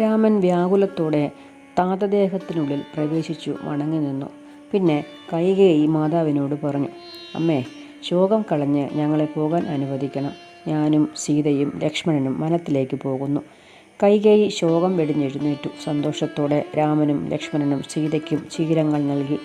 രാമൻ വ്യാകുലത്തോടെ താതദേഹത്തിനുള്ളിൽ പ്രവേശിച്ചു വണങ്ങി നിന്നു. പിന്നെ കൈകേയി മാതാവിനോട് പറഞ്ഞു അമ്മേ ശോകം കളഞ്ഞ് ഞങ്ങളെ പോകാൻ അനുവദിക്കണം. ഞാനും സീതയും ലക്ഷ്മണനും വനത്തിലേക്ക് പോകുന്നു കൈകേയി ശോകം വെടിഞ്ഞെഴുന്നേറ്റു. സന്തോഷത്തോടെ രാമനും ലക്ഷ്മണനും സീതയ്ക്കും ചീരങ്ങൾ നൽകി.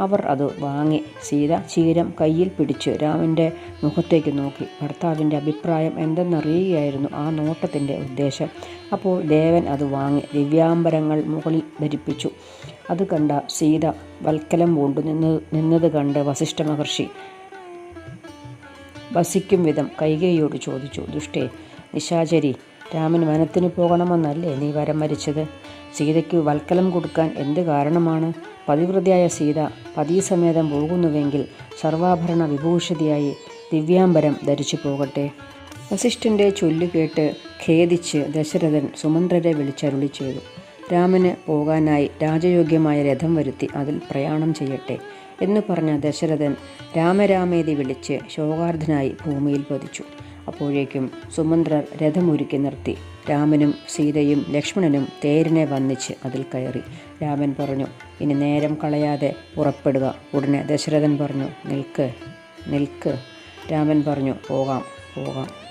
അവർ അത് വാങ്ങി. സീത ചീരം കയ്യിൽ പിടിച്ച് രാമന്റെ മുഖത്തേക്ക് നോക്കി. ഭർത്താവിന്റെ അഭിപ്രായം എന്തെന്നറിയുകയായിരുന്നു ആ നോട്ടത്തിന്റെ ഉദ്ദേശം. അപ്പോൾ ദേവൻ അത് വാങ്ങി. ദിവ്യാംബരങ്ങൾ മുകളിൽ ധരിപ്പിച്ചു. അത് കണ്ട സീത വൽക്കലം പൂണ്ടു. നിന്ന് നിന്നത് കണ്ട് വസിഷ്ഠ മഹർഷി വസിക്കും വിധം കൈകേയിയോട് ചോദിച്ചു. ദുഷ്ടേ നിശാചരി രാമൻ വനത്തിന് പോകണമെന്നല്ലേ നീ വരം വരിച്ചത്? സീതയ്ക്ക് വൽക്കലം കൊടുക്കാൻ എന്ത് കാരണമാണ്? പതിവ്രതയായ സീത പതിസമേതം പോകുന്നുവെങ്കിൽ സർവാഭരണ വിഭൂഷിതയായി ദിവ്യാംബരം ധരിച്ചു പോകട്ടെ. വസിഷ്ഠന്റെ ചൊല്ലു കേട്ട് ഖേദിച്ച് ദശരഥൻ സുമന്ത്രരെ വിളിച്ചരുളി ചെയ്തു. രാമന് പോകാനായി രാജയോഗ്യമായ രഥം വരുത്തി അതിൽ പ്രയാണം ചെയ്യട്ടെ എന്ന് പറഞ്ഞ ദശരഥൻ രാമരാമേതി വിളിച്ച് ശോകാർദ്ധനായി ഭൂമിയിൽ പതിച്ചു. അപ്പോഴേക്കും സുമന്ത്രർ രഥമൊരുക്കി നിർത്തി. രാമനും സീതയും ലക്ഷ്മണനും തേരിനെ വന്നിച്ച് അതിൽ കയറി. രാമൻ പറഞ്ഞു ഇനി നേരം കളയാതെ പുറപ്പെടുക. ഉടനെ ദശരഥൻ പറഞ്ഞു നിൽക്ക് നിൽക്ക്. രാമൻ പറഞ്ഞു പോകാം പോകാം.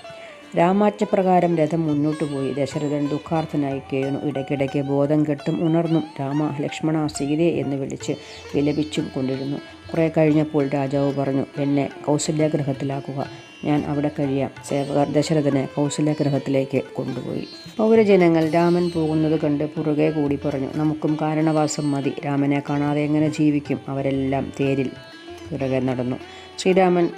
രാമാജ്ഞപ്രകാരം രഥം മുന്നോട്ടു പോയി. ദശരഥൻ ദുഃഖാർത്ഥനായി കേണു ഇടയ്ക്കിടയ്ക്ക് ബോധം കെട്ടും ഉണർന്നും രാമ ലക്ഷ്മണ സീതയെ എന്ന് വിളിച്ച് വിലപിച്ചും കൊണ്ടിരുന്നു. കുറേ കഴിഞ്ഞപ്പോൾ രാജാവ് പറഞ്ഞു എന്നെ കൗസല്യഗ്രഹത്തിലാക്കുക. ഞാൻ അവിടെ കഴിയാം. സേവകർ ദശരഥനെ കൗശലഗ്രഹത്തിലേക്ക് കൊണ്ടുപോയി. പൗരജനങ്ങൾ രാമൻ പോകുന്നത് കണ്ട് പുറകെ കൂടി പറഞ്ഞു നമുക്കും കാരണവാസം മതി. രാമനെ കാണാതെ എങ്ങനെ ജീവിക്കും? അവരെല്ലാം തേരിൽ പിറകെ നടന്നു. ശ്രീരാമൻ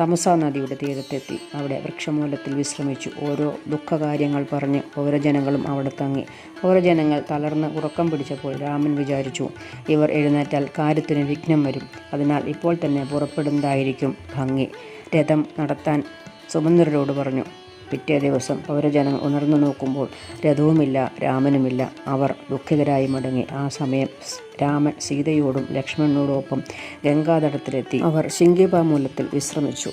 തമസ നദിയുടെ തീരത്തെത്തി. അവിടെ വൃക്ഷമൂലത്തിൽ വിശ്രമിച്ചു. ഓരോ ദുഃഖകാര്യങ്ങൾ പറഞ്ഞ് ഓരോ പൗരജനങ്ങളും അവിടെ തങ്ങി. ഓരോ ജനങ്ങൾ തളർന്ന് ഉറക്കം പിടിച്ചപ്പോൾ രാമൻ വിചാരിച്ചു ഇവർ എഴുന്നേറ്റാൽ കാര്യത്തിന് വിഘ്നം വരും. അതിനാൽ ഇപ്പോൾ തന്നെ പുറപ്പെടുന്നതായിരിക്കും ഭംഗി. രഥം നടത്താൻ സുമന്ദ്രരോട് പറഞ്ഞു. പിറ്റേ ദിവസം പൗരജനം ഉണർന്നു നോക്കുമ്പോൾ രഥവുമില്ല രാമനുമില്ല. അവർ ദുഃഖിതരായി മടങ്ങി. ആ സമയം രാമൻ സീതയോടും ലക്ഷ്മണനോടൊപ്പം ഗംഗാതടത്തിലെത്തി. അവർ ശിങ്കിപാമൂലത്തിൽ വിശ്രമിച്ചു.